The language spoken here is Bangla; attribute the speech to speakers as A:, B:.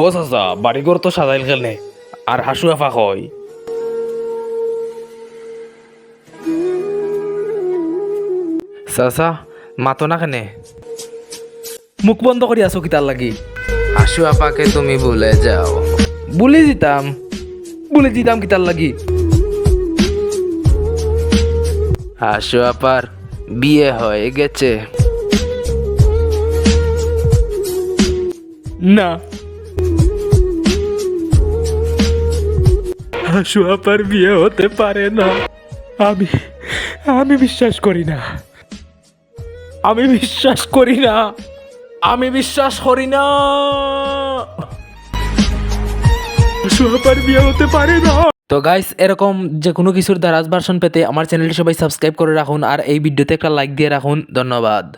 A: ও চাচা বাড়িঘর তো সাজাইল খেলে আর হাসু এফা হয়। চাচা মাতো না কেনে? মুখ বন্ধ করি আছো কিতার লাগি।
B: হাসু আপাকে তুমি ভুলে যাও।
A: বলে দিতাম বলে দিতাম কিতার লাগি।
B: হাসু আপার বিয়ে হয়ে গেছে।
A: না। হাসু আপার বিয়ে হতে পারে না। আমি আমি বিশ্বাস করি না। আমি বিশ্বাস করি না। আমি বিশ্বাস করি না। হাসু আপার বিয়ে হতে পারে না। তো গাইস এরকম যে কোনো কিছুর দারাজ ভার্সন পেতে আমার চ্যানেলটি সবাই সাবস্ক্রাইব করে রাখুন আর এই ভিডিওতে একটা লাইক দিয়ে রাখুন। ধন্যবাদ।